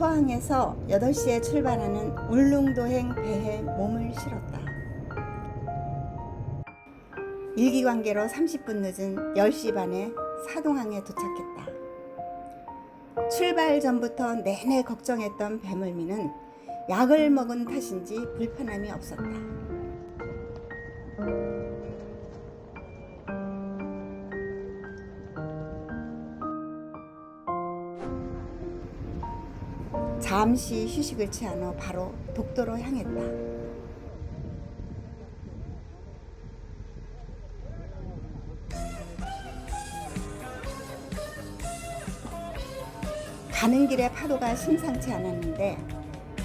후포항에서 8시에 출발하는 울릉도행 배에 몸을 실었다. 일기 관계로 30분 늦은 10시 반에 사동항에 도착했다. 출발 전부터 내내 걱정했던 배멀미는 약을 먹은 탓인지 불편함이 없었다. 잠시 휴식을 취한 후 바로 독도로 향했다. 가는 길에 파도가 심상치 않았는데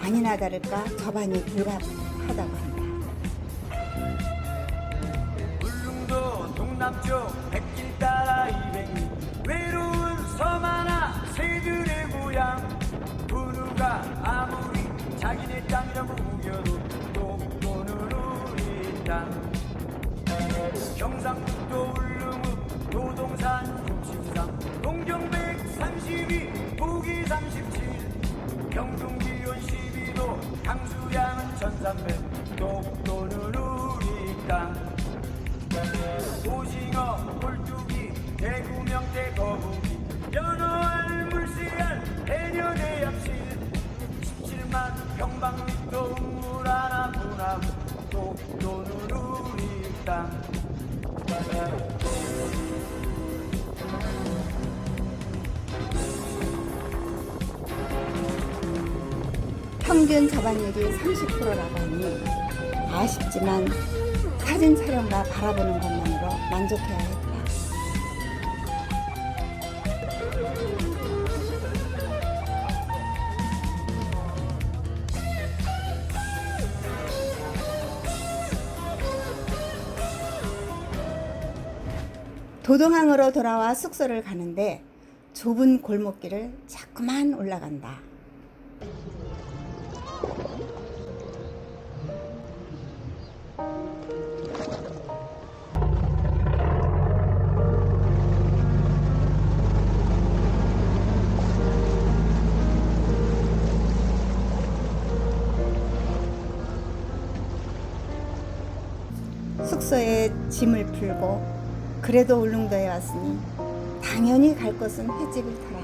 아니나 다를까 저반이 불가하다고 한다. 울릉도 동남쪽 경상북도 울릉읍 노동산 63 동경 132 북위 37 경중 기온 12도 강수량은 1300 독도는 우리 땅. 오징어, 꼴뚜기, 대구, 명태, 거북이, 연어 알, 물씨알, 해녀, 대합실. 17만 평방미터 우물 하나 분함 독도는 우리 땅 평균 저반율이 30%라고 하니 아쉽지만 사진 촬영과 바라보는 것만으로 만족해야 했다. 도동항으로 돌아와 숙소를 가는데 좁은 골목길을 자꾸만 올라간다. 숙소에 짐을 풀고 그래도 울릉도에 왔으니 당연히 갈 곳은 횟집을 타라.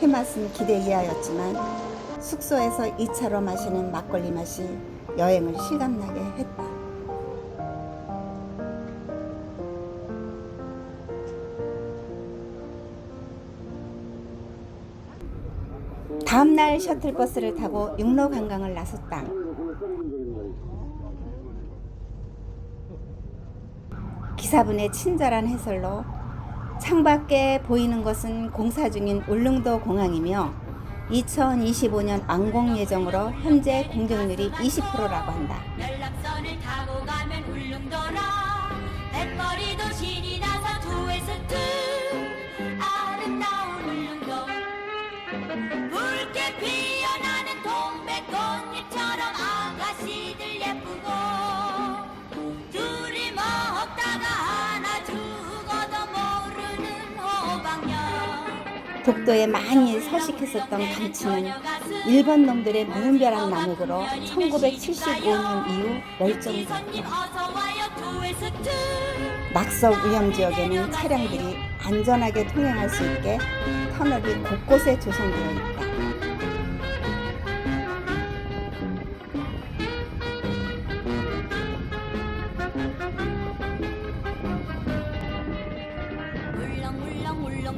해맛은 기대 이하였지만 숙소에서 2차로 마시는 막걸리 맛이 여행을 실감나게 했다. 다음날 셔틀버스를 타고 육로 관광을 나섰다. 기사분의 친절한 해설로 창밖에 보이는 것은 공사 중인 울릉도 공항이며 2025년 완공 예정으로 현재 공정률이 20%라고 한다. 연락선을 타고 가면 울릉도라 백거리도 신이 나서 두에스트 독도에 많이 서식했었던 감치는 일본 놈들의 무분별한 남획으로 1975년 이후 두에스트 낙석 위험 지역에는 차량들이 안전하게 통행할 수 있게 터널이 곳곳에 조성되어 있다.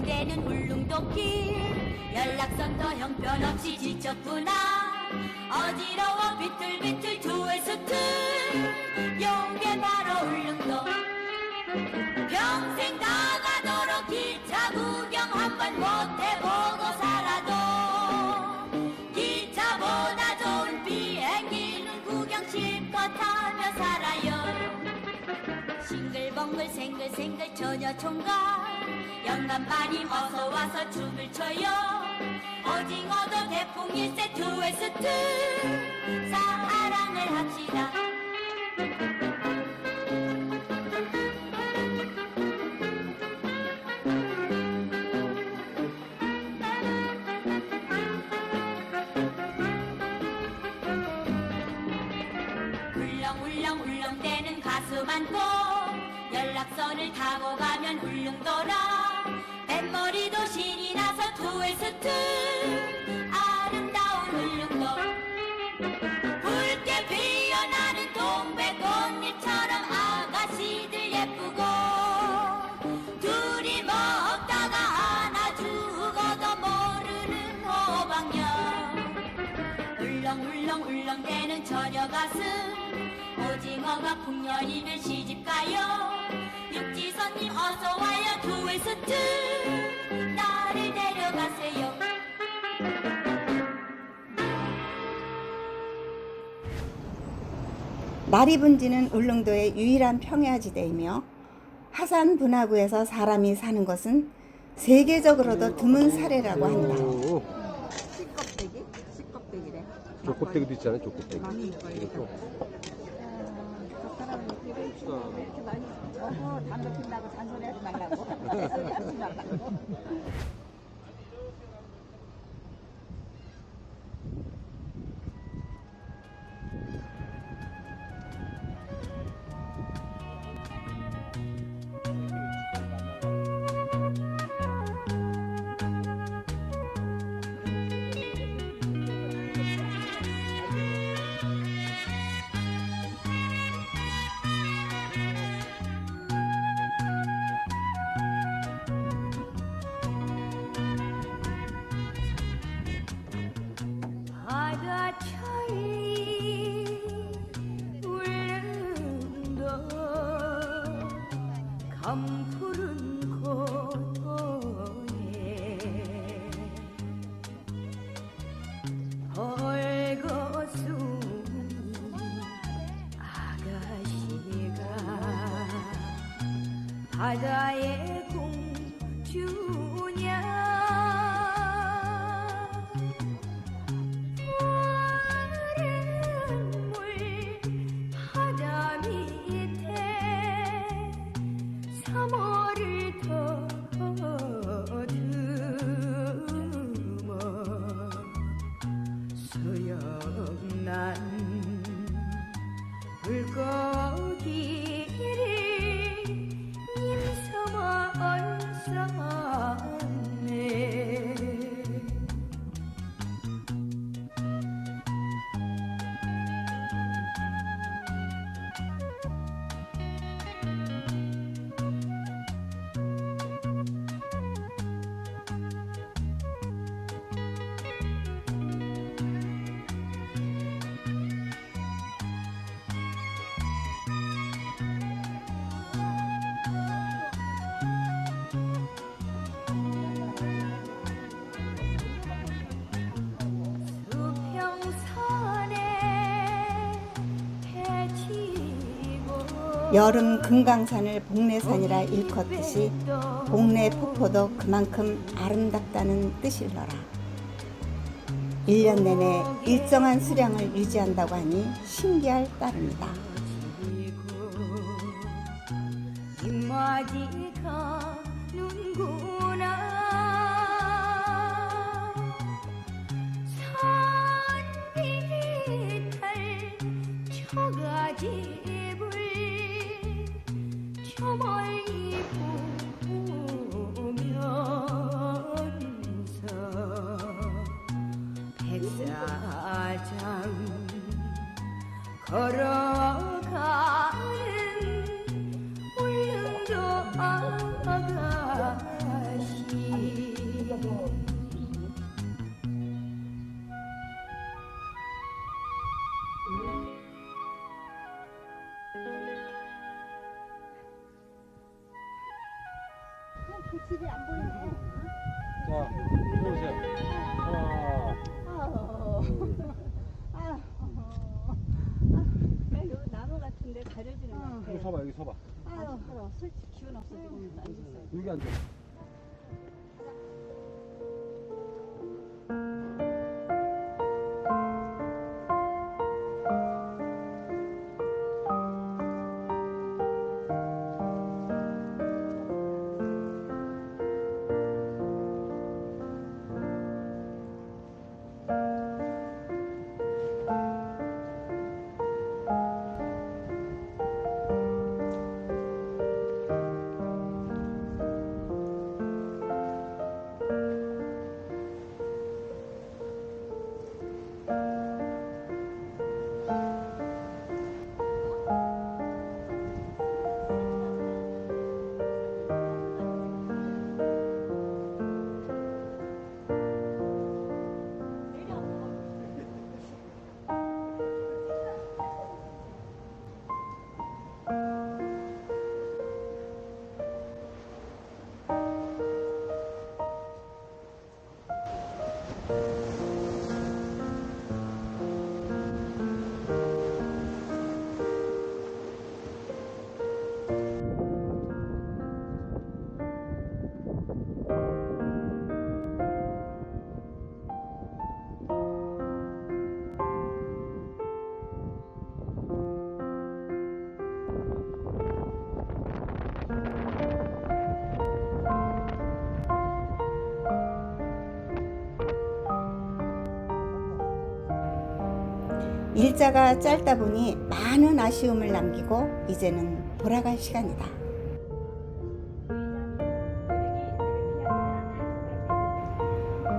울렁대는 울릉도길 연락선도 형편없이 지쳤구나. 어지러워 비틀비틀 두에스트 용게 바로 울릉도. 평생 가가도록 기차 구경 한번 못 해보고 살아도 생글생글 처녀 총각 영감마님 어서 와서 춤을 춰요. 오징어도 대풍 일세 트웨스트. 사랑을 합시다 연락선을 타고 가면 울릉도라 뱃머리도 신이 나서 트웨스트. 아름다운 울릉도 붉게 피어나는 동백꽃잎처럼 아가씨들 예쁘고. 둘이 먹다가 하나 죽어도 모르는 호박녀 울렁울렁 울렁대는 저녀 가슴. 오징어가 풍년이면 시집가요 육지선님 어서 와요 두웨스트 나를 데려가세요 나리분지는 울릉도의 유일한 평야지대이며 하산 분화구에서 사람이 사는 것은 세계적으로도 드문 사례라고 한다. 오, 씨껍데기? 씨껍데기래. 저 껍데기도 있잖아요, 저 껍데기. 이것도. 저 사람은 이렇게 많이 어허 담배 핀다고 잔소리 하지 말라고. 하지 말라고. 감푸른 여름 금강산을 복례산이라 일컫듯이 복례 폭포도 그만큼 아름답다는 뜻일러라. 1년 내내 일정한 수량을 유지한다고 하니 신기할 따름이다. 저 멀리 집이 안 보이네. 자, 들어오세요. 하나, 아유. 아, 나무 같은데 가려지는 것 여기 같아. 서봐, 여기 서봐. 아, 아유, 힘들어. 솔직히 기운 없어 지금 앉았어요. 여기 앉아. 일자가 짧다 보니 많은 아쉬움을 남기고 이제는 돌아갈 시간이다.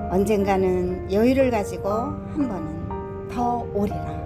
언젠가는 여유를 가지고 한 번은 더 오리라.